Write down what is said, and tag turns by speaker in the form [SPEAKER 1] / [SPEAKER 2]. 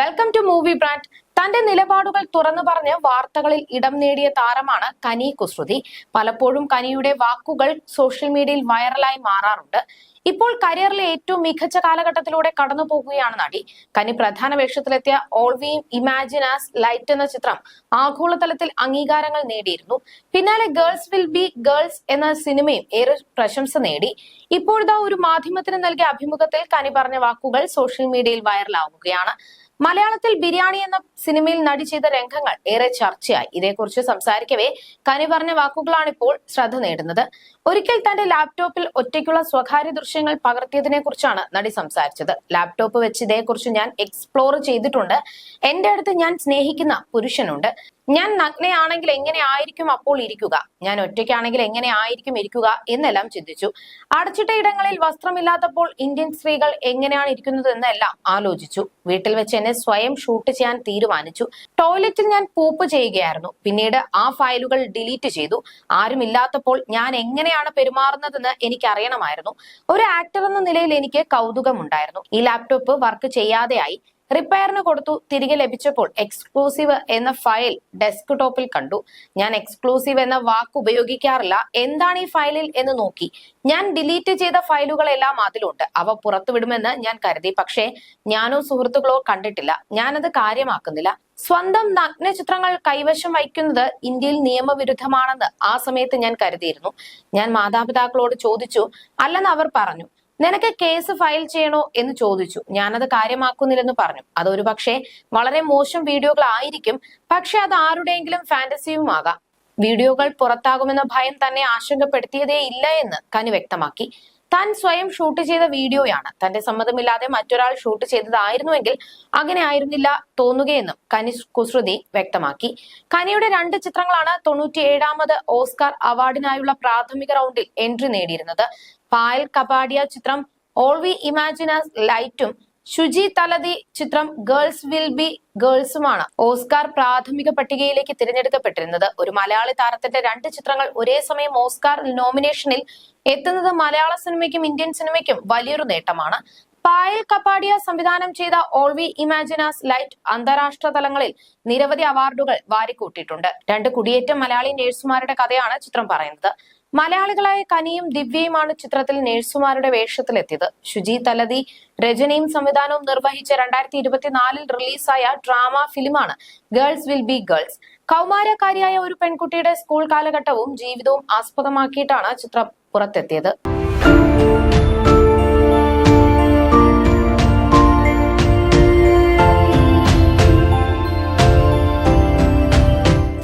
[SPEAKER 1] Welcome to movie brand തന്റെ നിലപാടുകൾ തുറന്നു പറഞ്ഞ് വാർത്തകളിൽ ഇടം നേടിയ താരമാണ് കനി കുസൃതി. പലപ്പോഴും കനിയുടെ വാക്കുകൾ സോഷ്യൽ മീഡിയയിൽ വൈറലായി മാറാറുണ്ട്. ഇപ്പോൾ കരിയറിലെ ഏറ്റവും മികച്ച കാലഘട്ടത്തിലൂടെ കടന്നു പോകുകയാണ് നടി. കനി പ്രധാന വേഷത്തിലെത്തിയ all we imagine as light എന്ന ചിത്രം ആഗോളതലത്തിൽ അംഗീകാരങ്ങൾ നേടിയിരുന്നു. പിന്നാലെ ഗേൾസ് വിൽ ബി ഗേൾസ് എന്ന സിനിമയും ഏറെ പ്രശംസ നേടി. ഇപ്പോഴത്തെ ഒരു മാധ്യമത്തിന് നൽകിയ അഭിമുഖത്തിൽ കനി പറഞ്ഞ വാക്കുകൾ സോഷ്യൽ മീഡിയയിൽ വൈറലാവുകയാണ് മലയാളത്തിൽ ബിരിയാണി എന്ന സിനിമയിൽ നടി ചെയ്ത രംഗങ്ങൾ ഏറെ ചർച്ചയായി. ഇതേക്കുറിച്ച് സംസാരിക്കവേ കനി പറഞ്ഞ വാക്കുകളാണ് ഇപ്പോൾ ശ്രദ്ധ നേടുന്നത്. ഒരിക്കൽ തന്റെ ലാപ്ടോപ്പിൽ ഒറ്റയ്ക്കുള്ള സ്വകാര്യ ദൃശ്യങ്ങൾ പകർത്തിയതിനെ കുറിച്ചാണ് നടി സംസാരിച്ചത്. ലാപ്ടോപ്പ് വെച്ച് ഇതേക്കുറിച്ച് ഞാൻ എക്സ്പ്ലോർ ചെയ്തിട്ടുണ്ട്. എന്റെ അടുത്ത് ഞാൻ സ്നേഹിക്കുന്ന പുരുഷനുണ്ട്. ഞാൻ നഗ്നയാണെങ്കിൽ എങ്ങനെ ആയിരിക്കും അപ്പോൾ ഇരിക്കുക? ഞാൻ ഒറ്റയ്ക്കാണെങ്കിൽ എങ്ങനെ ആയിരിക്കും ഇരിക്കുക എന്നെല്ലാം ചിന്തിച്ചു. അടച്ചിട്ട ഇടങ്ങളിൽ വസ്ത്രമില്ലാത്തപ്പോൾ ഇന്ത്യൻ സ്ത്രീകൾ എങ്ങനെയാണ് ഇരിക്കുന്നത് എന്നെല്ലാം ആലോചിച്ചു. വീട്ടിൽ വെച്ച് എന്നെ സ്വയം ഷൂട്ട് ചെയ്യാൻ തീരുമാനിച്ചു. ടോയ്ലറ്റിൽ ഞാൻ പൂപ്പ് ചെയ്യുകയായിരുന്നു. പിന്നീട് ആ ഫയലുകൾ ഡിലീറ്റ് ചെയ്തു. ആരുമില്ലാത്തപ്പോൾ ഞാൻ എങ്ങനെയാണ് പെരുമാറുന്നതെന്ന് എനിക്ക് അറിയണമായിരുന്നു ഒരു ആക്ടർ എന്ന നിലയിൽ എനിക്ക് കൗതുകമുണ്ടായിരുന്നു. ഈ ലാപ്ടോപ്പ് വർക്ക് ചെയ്യാതെയായി. റിപ്പയറിന് കൊടുത്തു. തിരികെ ലഭിച്ചപ്പോൾ എക്സ്ക്ലൂസീവ് എന്ന ഫയൽ ഡെസ്ക് ടോപ്പിൽ കണ്ടു. ഞാൻ എക്സ്ക്ലൂസീവ് എന്ന വാക്ക് ഉപയോഗിക്കാറില്ല. എന്താണ് ഈ ഫയലിൽ എന്ന് നോക്കി. ഞാൻ ഡിലീറ്റ് ചെയ്ത ഫയലുകളെല്ലാം അതിലുണ്ട്. അവ പുറത്തുവിടുമെന്ന് ഞാൻ കരുതി. പക്ഷേ ഞാനോ സുഹൃത്തുക്കളോ കണ്ടിട്ടില്ല. ഞാനത് കാര്യമാക്കുന്നില്ല. സ്വന്തം നഗ്ന ചിത്രങ്ങൾ കൈവശം വയ്ക്കുന്നത് ഇന്ത്യയിൽ നിയമവിരുദ്ധമാണെന്ന് ആ സമയത്ത് ഞാൻ കരുതിയിരുന്നു. ഞാൻ മാതാപിതാക്കളോട് ചോദിച്ചു. അല്ലെന്ന് അവർ പറഞ്ഞു. നിനക്ക് കേസ് ഫയൽ ചെയ്യണോ എന്ന് ചോദിച്ചു. ഞാനത് കാര്യമാക്കുന്നില്ലെന്ന് പറഞ്ഞു. അതൊരു പക്ഷേ വളരെ മോശം വീഡിയോകൾ ആയിരിക്കും. പക്ഷെ അത് ആരുടെയെങ്കിലും ഫാന്റസിയുമാകാം വീഡിയോകൾ പുറത്താകുമെന്ന ഭയം തന്നെ ആശങ്കപ്പെടുത്തിയതേ ഇല്ല എന്ന് കനി വ്യക്തമാക്കി. താൻ സ്വയം ഷൂട്ട് ചെയ്ത വീഡിയോയാണ്. തന്റെ സമ്മതമില്ലാതെ മറ്റൊരാൾ ഷൂട്ട് ചെയ്തതായിരുന്നുവെങ്കിൽ അങ്ങനെ ആയിരുന്നില്ല തോന്നുകയെന്നും കനി കുസൃതി വ്യക്തമാക്കി. കനിയുടെ രണ്ട് ചിത്രങ്ങളാണ് തൊണ്ണൂറ്റി ഏഴാമത് ഓസ്കാർ അവാർഡിനായുള്ള പ്രാഥമിക റൗണ്ടിൽ എൻട്രി നേടിയിരുന്നത്. പായൽ കപാഡിയ ചിത്രം ഓൾ വി ഇമാജിനാസ് ലൈറ്റും ശുചി തലതി ചിത്രം ഗേൾസ് വിൽ ബി ഗേൾസുമാണ് ഓസ്കാർ പ്രാഥമിക പട്ടികയിലേക്ക് തിരഞ്ഞെടുക്കപ്പെട്ടിരുന്നത്. ഒരു മലയാളി താരത്തിന്റെ രണ്ട് ചിത്രങ്ങൾ ഒരേ സമയം ഓസ്കാർ നോമിനേഷനിൽ എത്തുന്നത് മലയാള സിനിമയ്ക്കും ഇന്ത്യൻ സിനിമയ്ക്കും വലിയൊരു നേട്ടമാണ്. പായൽ കപ്പാടിയ സംവിധാനം ചെയ്ത ഓൾ വി ഇമാജിനാസ് ലൈറ്റ് അന്താരാഷ്ട്ര തലങ്ങളിൽ നിരവധി അവാർഡുകൾ വാരിക്കൂട്ടിയിട്ടുണ്ട്. രണ്ട് കുടിയേറ്റ മലയാളി നഴ്സുമാരുടെ കഥയാണ് ചിത്രം പറയുന്നത്. മലയാളികളായ കനിയും ദിവ്യയുമാണ് ചിത്രത്തിൽ നഴ്സുമാരുടെ വേഷത്തിലെത്തിയത്. ശുചി തലതി രചനയും സംവിധാനവും നിർവഹിച്ച രണ്ടായിരത്തി ഇരുപത്തിനാലിൽ റിലീസായ ഡ്രാമ ഫിലിമാണ് ഗേൾസ് വിൽ ബി ഗേൾസ്. കൗമാരക്കാരിയായ ഒരു പെൺകുട്ടിയുടെ സ്കൂൾ കാലഘട്ടവും ജീവിതവും ആസ്പദമാക്കിയിട്ടാണ് ചിത്രം പുറത്തെത്തിയത്.